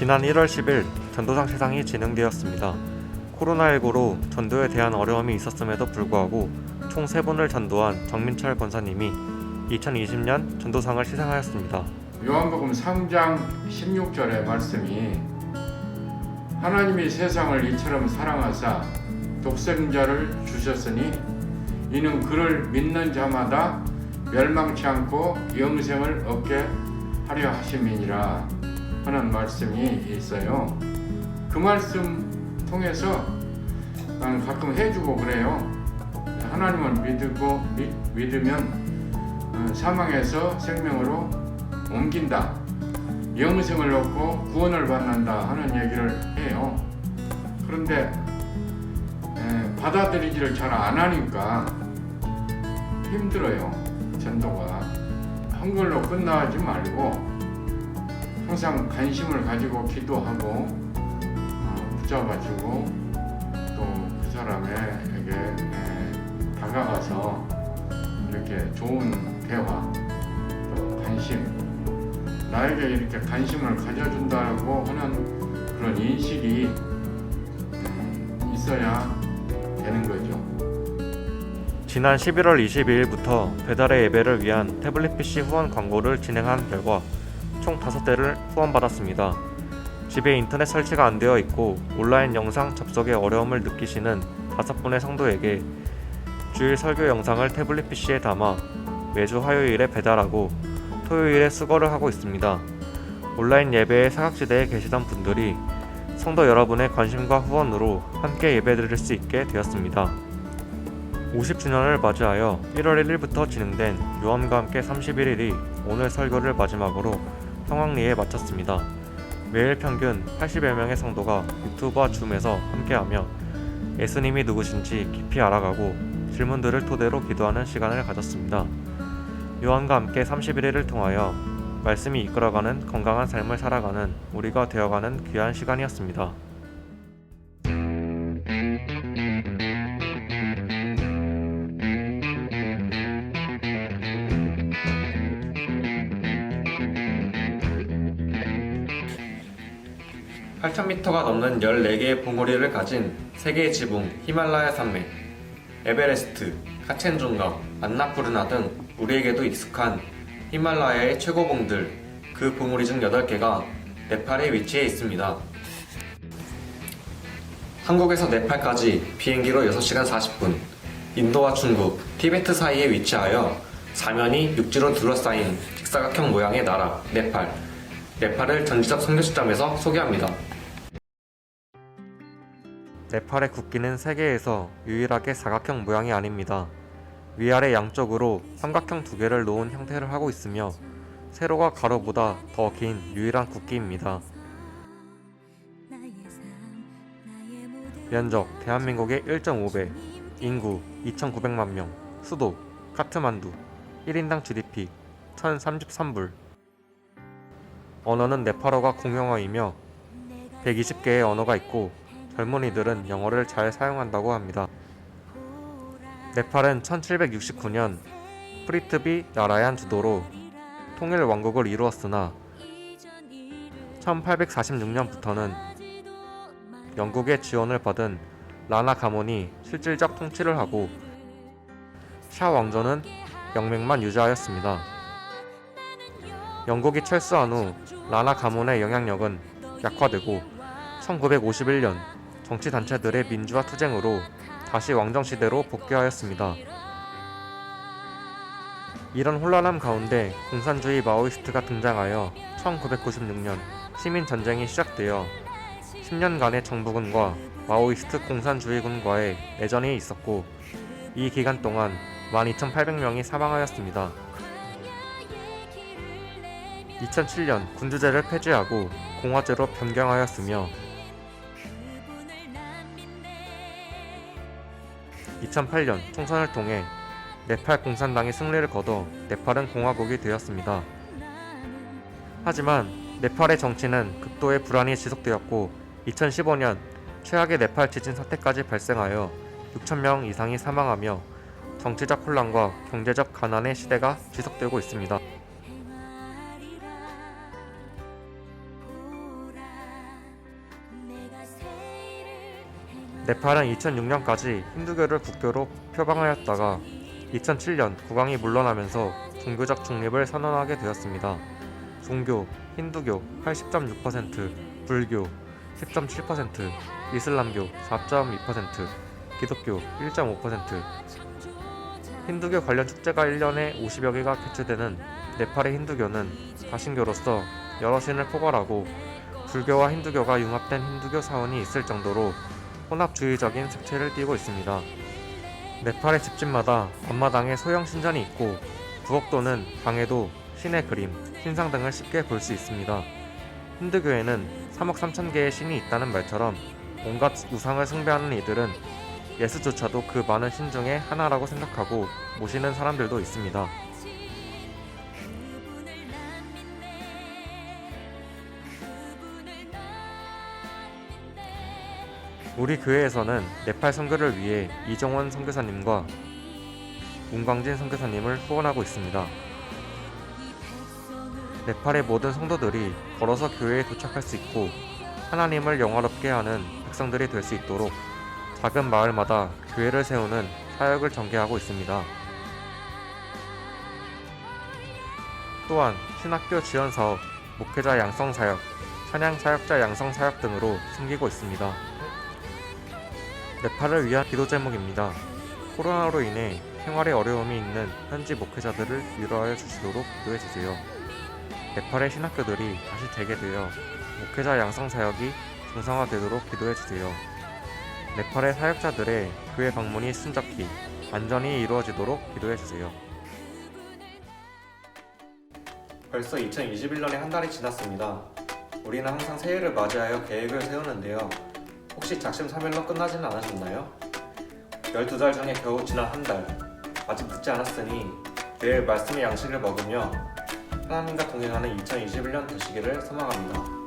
지난 1월 10일 전도상 시상이 진행되었습니다. 코로나19로 전도에 대한 어려움이 있었음에도 불구하고 총 3분을 전도한 정민철 권사님이 2020년 전도상을 시상하였습니다. 요한복음 3장 16절의 말씀이 하나님이 세상을 이처럼 사랑하사 독생자를 주셨으니 이는 그를 믿는 자마다 멸망치 않고 영생을 얻게 하려 하심이니라 하는 말씀이 있어요. 그 말씀 통해서 난 가끔 해주고 그래요. 하나님을 믿고 믿, 믿으면 어, 사망에서 생명으로 옮긴다. 영생을 얻고 구원을 받는다 하는 얘기를 해요. 그런데 에, 받아들이지를 잘 안 하니까 힘들어요. 전도가 한글로 끝나지 말고 항상 관심을 가지고 기도하고 어, 붙잡아주고 또 그 사람에게 에, 다가가서 이렇게 좋은 대화 또 관심 나에게 이렇게 관심을 가져준다고 하는 그런 인식이 음, 있어야 되는 거죠. 지난 11월 22일부터 배달의 예배를 위한 태블릿 PC 후원 광고를 진행한 결과 총 5대를 후원받았습니다. 집에 인터넷 설치가 안 되어 있고 온라인 영상 접속에 어려움을 느끼시는 5분의 성도에게 주일 설교 영상을 태블릿 PC에 담아 매주 화요일에 배달하고 토요일에 수거를 하고 있습니다. 온라인 예배의 사각지대에 계시던 분들이 성도 여러분의 관심과 후원으로 함께 예배드릴 수 있게 되었습니다. 50주년을 맞이하여 1월 1일부터 진행된 요한과 함께 31일이 오늘 설교를 마지막으로 평황리에 마쳤습니다. 매일 평균 80여 명의 성도가 유튜브와 줌에서 함께하며 예수님이 누구신지 깊이 알아가고 질문들을 토대로 기도하는 시간을 가졌습니다. 요한과 함께 31일을 통하여 말씀이 이끌어가는 건강한 삶을 살아가는 우리가 되어가는 귀한 시간이었습니다. (8,000m가) 넘는 (14개의) 봉우리를 가진 세계의 지붕 히말라야 산맥 에베레스트, 카첸중가, 안나푸르나 등 우리에게도 익숙한 히말라야의 최고봉들 그 봉우리 중 8개가 네팔에 위치해 있습니다. 한국에서 네팔까지 비행기로 6시간 40분, 인도와 중국, 티베트 사이에 위치하여 사면이 육지로 둘러싸인 직사각형 모양의 나라 네팔. 네팔을 전지적 선교 시점에서 소개합니다. 네팔의 국기는 세계에서 유일하게 사각형 모양이 아닙니다. 위아래 양쪽으로 삼각형 두 개를 놓은 형태를 하고 있으며 세로가 가로보다 더 긴 유일한 국기입니다. 면적 대한민국의 1.5배, 인구 2,900만 명, 수도 카트만두, 1인당 GDP 1,033불. 언어는 네팔어가 공용어이며 120개의 언어가 있고 젊은이들은 영어를 잘 사용한다고 합니다. 네팔은 1769년 프리트비 나라얀 주도로 통일 왕국을 이루었으나 1846년부터는 영국의 지원을 받은 라나 가문이 실질적 통치를 하고 샤 왕조는 영맹만 유지하였습니다. 영국이 철수한 후 라나 가문의 영향력은 약화되고 1951년 정치단체들의 민주화 투쟁으로 다시 왕정시대로 복귀하였습니다. 이런 혼란함 가운데 공산주의 마오이스트가 등장하여 1996년 시민전쟁이 시작되어 10년간의 정부군과 마오이스트 공산주의군과의 내전이 있었고 이 기간 동안 12,800명이 사망하였습니다. 2007년 군주제를 폐지하고 공화제로 변경하였으며 2008년 총선을 통해 네팔 공산당이 승리를 거둬 네팔은 공화국이 되었습니다. 하지만 네팔의 정치는 극도의 불안이 지속되었고 2015년 최악의 네팔 지진 사태까지 발생하여 6천명 이상이 사망하며 정치적 혼란과 경제적 가난의 시대가 지속되고 있습니다. 네팔은 2006년까지 힌두교를 국교로 표방하였다가 2007년 국왕이 물러나면서 종교적 중립을 선언하게 되었습니다. 종교, 힌두교 80.6%, 불교 10.7%, 이슬람교 4.2%, 기독교 1.5%. 힌두교 관련 축제가 1년에 50여 개가 개최되는 네팔의 힌두교는 다신교로서 여러 신을 포괄하고 불교와 힌두교가 융합된 힌두교 사원이 있을 정도로 혼합주의적인 색채를 띠고 있습니다. 네팔의 집집마다 앞마당에 소형 신전이 있고 부엌 또는 방에도 신의 그림, 신상 등을 쉽게 볼 수 있습니다. 힌두교에는 3억 3천 개의 신이 있다는 말처럼 온갖 우상을 숭배하는 이들은 예수조차도 그 많은 신 중에 하나라고 생각하고 모시는 사람들도 있습니다. 우리 교회에서는 네팔 선교를 위해 이정원 선교사님과 문광진 선교사님을 후원하고 있습니다. 네팔의 모든 성도들이 걸어서 교회에 도착할 수 있고 하나님을 영화롭게 하는 백성들이 될 수 있도록 작은 마을마다 교회를 세우는 사역을 전개하고 있습니다. 또한 신학교 지원 사업, 목회자 양성 사역, 찬양 사역자 양성 사역 등으로 숨기고 있습니다. 네팔을 위한 기도 제목입니다. 코로나로 인해 생활에 어려움이 있는 현지 목회자들을 위로하여 주시도록 기도해 주세요. 네팔의 신학교들이 다시 재개되어 목회자 양성 사역이 정상화되도록 기도해 주세요. 네팔의 사역자들의 교회 방문이 순적히 안전히 이루어지도록 기도해 주세요. 벌써 2021년의 한 달이 지났습니다. 우리는 항상 새해를 맞이하여 계획을 세우는데요. 혹시 작심삼일로 끝나지는 않으셨나요? 12달 중에 겨우 지난 한 달. 아직 늦지 않았으니 매일 말씀의 양식을 먹으며 하나님과 동행하는 2021년 되시기를 소망합니다.